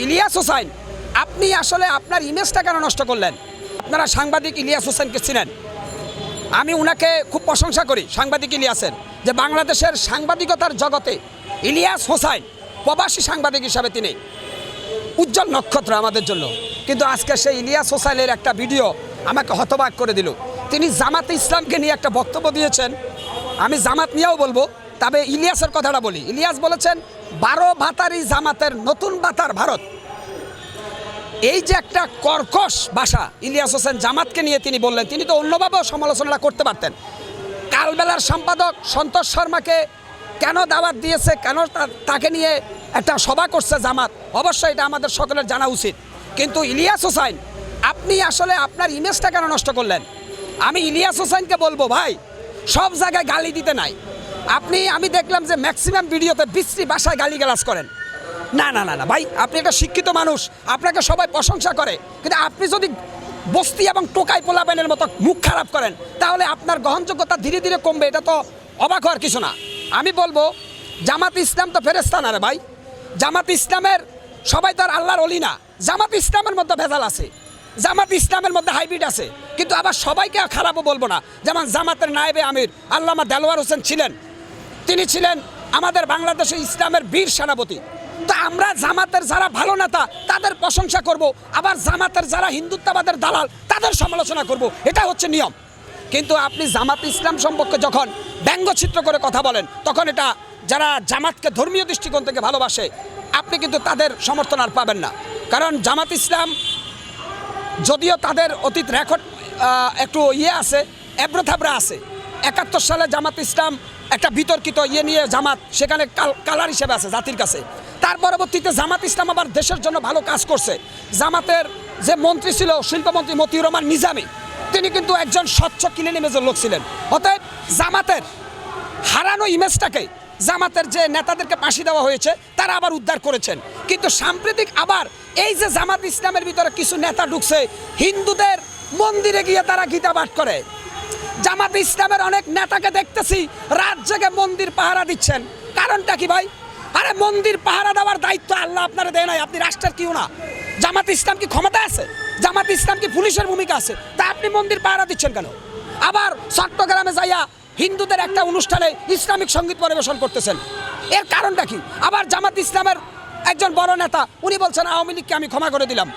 ইলিয়াস হোসাইন আপনি আসলে আপনার ইমেজটা কেন নষ্ট করলেন? আপনারা সাংবাদিক ইলিয়াস হোসেনকে চিনেন। আমি উনাকে খুব প্রশংসা করি, সাংবাদিক ইলিয়াসের, যে বাংলাদেশের সাংবাদিকতার জগতে ইলিয়াস হোসাইন প্রবাসী সাংবাদিক হিসাবে তিনি উজ্জ্বল নক্ষত্র আমাদের জন্য। কিন্তু আজকে সেই ইলিয়াস হোসাইনের একটা ভিডিও আমাকে হতবাক করে দিল। তিনি জামাত ইসলামকে নিয়ে একটা বক্তব্য দিয়েছেন। আমি জামাত নিয়েও বলব তবে ইলিয়াসের কথাটা বলি। ইলিয়াস বলেছেন, বারো ভাতারি জামাতের নতুন বাতার ভারত। এই যে একটা কর্কশ ভাষা ইলিয়াস হোসেন জামাতকে নিয়ে তিনি বললেন, তিনি তো অন্যভাবেও সমালোচনাটা করতে পারতেন। কালবেলার সম্পাদক সন্তোষ শর্মাকে কেন দাওয়াত দিয়েছে, কেন তাকে নিয়ে একটা সভা করছে জামাত, অবশ্যই এটা আমাদের সকলের জানা উচিত। কিন্তু ইলিয়াস হোসাইন আপনি আসলে আপনার ইমেজটা কেন নষ্ট করলেন? আমি ইলিয়াস হোসাইনকে বলব, ভাই, সব জায়গায় গালি দিতে নাই। আপনি, আমি দেখলাম যে ম্যাক্সিমাম ভিডিওতে বিশ্রী ভাষায় গালিগালাজ করেন। না না না না, ভাই, আপনি একটা শিক্ষিত মানুষ, আপনাকে সবাই প্রশংসা করে। কিন্তু আপনি যদি বস্তি এবং টোকাই পোলাবেনের মতো মুখ খারাপ করেন, তাহলে আপনার গ্রহণযোগ্যতা ধীরে ধীরে কমবে, এটা তো অবাক হওয়ার কিছু না। আমি বলব, জামাত ইসলাম তো ফেরেস্তা না রে ভাই। জামাত ইসলামের সবাই তো আর আল্লাহর অলি না। জামাত ইসলামের মধ্যে ভেজাল আছে। জামাত ইসলামের মধ্যে হাইব্রিড আছে। কিন্তু আবার সবাইকে খারাপও বলব না। যেমন জামাতের নায়েবে আমির, আল্লামা দেলোয়ার হোসেন ছিলেন। তিনি ছিলেন আমাদের বাংলাদেশে ইসলামের বীর সেনাপতি। তো আমরা জামাতের যারা ভালো নেতা, তাদের প্রশংসা করব। আবার জামাতের যারা হিন্দুত্ববাদের দালাল, তাদের সমালোচনা করব। এটা হচ্ছে নিয়ম। কিন্তু আপনি জামাত ইসলাম সম্পর্কে যখন ব্যঙ্গচিত্র করে কথা বলেন, তখন এটা যারা জামাতকে ধর্মীয় দৃষ্টিকোণ থেকে ভালোবাসে, আপনি কিন্তু তাদের সমর্থন আর পাবেন না। কারণ জামাত ইসলাম যদিও তাদের অতীত রেকর্ড একটু ইয়ে আছে এব্রথাবরা আছে একাত্তর সালে জামাত ইসলাম একটা বিতর্কিত ইয়ে নিয়ে জামাত, সেখানে কাল- কালার হিসেবে আছে জাতির কাছে। তার পরবর্তীতে জামাত ইসলাম আবার দেশের জন্য ভালো কাজ করছে। জামাতের যে মন্ত্রী ছিল, শিল্পমন্ত্রী মতিউর রহমান নিজামী, তিনি কিন্তু একজন স্বচ্ছ কিনে ইমেজের লোক ছিলেন। অতএব জামাতের হারানো ইমেজটাকে, জামাতের যে নেতাদেরকে ফাঁসি দেওয়া হয়েছে, তারা আবার উদ্ধার করেছেন। কিন্তু সাম্প্রতিক আবার এই যে জামাত ইসলামের ভিতরে কিছু নেতা ঢুকছে, হিন্দুদের মন্দিরে গিয়ে তারা গীতা পাঠ করে। জামাত ইসলামের অনেক নেতাকে দেখতেছি, রাত জেগে মন্দির পাহারা দিচ্ছেন। কারণটা কি ভাই? আরে মন্দির পাহারা দেওয়ার দায়িত্ব আল্লাহ আপনারা দেয় নাই, আপনি রাষ্ট্রের কিউ না। জামাত ইসলাম কি ক্ষমতা আছে? জামাত ইসলাম কি পুলিশের ভূমিকা আছে? তা আপনি মন্দির পাহারা দিচ্ছেন কেন? আবার চট্টগ্রামে যাইয়া হিন্দুদের একটা অনুষ্ঠানে ইসলামিক সংগীত পরিবেশন করতেছেন। এর কারণটা কি? আবার জামাত ইসলামের একজন বড় নেতা, উনি বলছেন, আওয়ামী লীগকে আমি ক্ষমা করে দিলাম।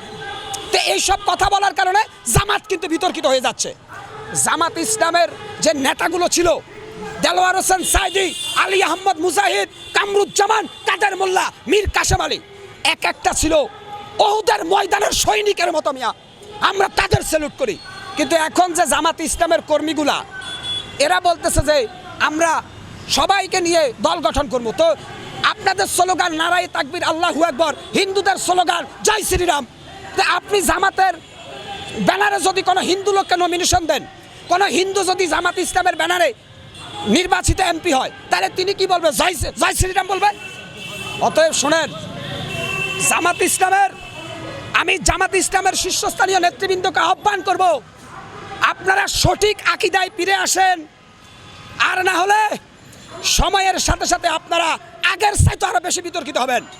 তো এইসব কথা বলার কারণে জামাত কিন্তু বিতর্কিত হয়ে যাচ্ছে। জামাত ইসলামের যে নেতাগুলো ছিল, দেলোয়ার হোসেন সাইদি, আলী আহমদ মুজাহিদ, কামরুজ্জামান, কাদের মোল্লা, মীর কাশেম আলী। এক একটা ছিল ওহুদের ময়দানের সৈনিকের মতো মিয়া। আমরা তাদের স্যালুট করি। কিন্তু এখন যে জামাত ইসলামের কর্মীগুলা, এরা বলতেছে যে আমরা সবাইকে নিয়ে দল গঠন করব। তো আপনাদের স্লোগান নারাই তাকবির, আল্লাহু একবার হিন্দুদের স্লোগান, জয় শ্রীরাম। আপনি জামাতের ব্যানারে যদি কোনো হিন্দু লোককে নমিনেশন দেন কোনো হিন্দু যদি জামাত ইসলামের ব্যানারে নির্বাচিত এমপি হয়, তাহলে তিনি কি বলবে? জয় জয় শ্রীরাম বলবে? অতএব শোনেন, জামাত ইসলামের আমি জামাত ইসলামের শীর্ষস্থানীয় নেতৃবৃন্দকে আহ্বান করব, আপনারা সঠিক আকিদায় ফিরে আসেন। আর না হলে, সময়ের সাথে সাথে আপনারা আগের চাইতে আরও বেশি বিতর্কিত হবেন।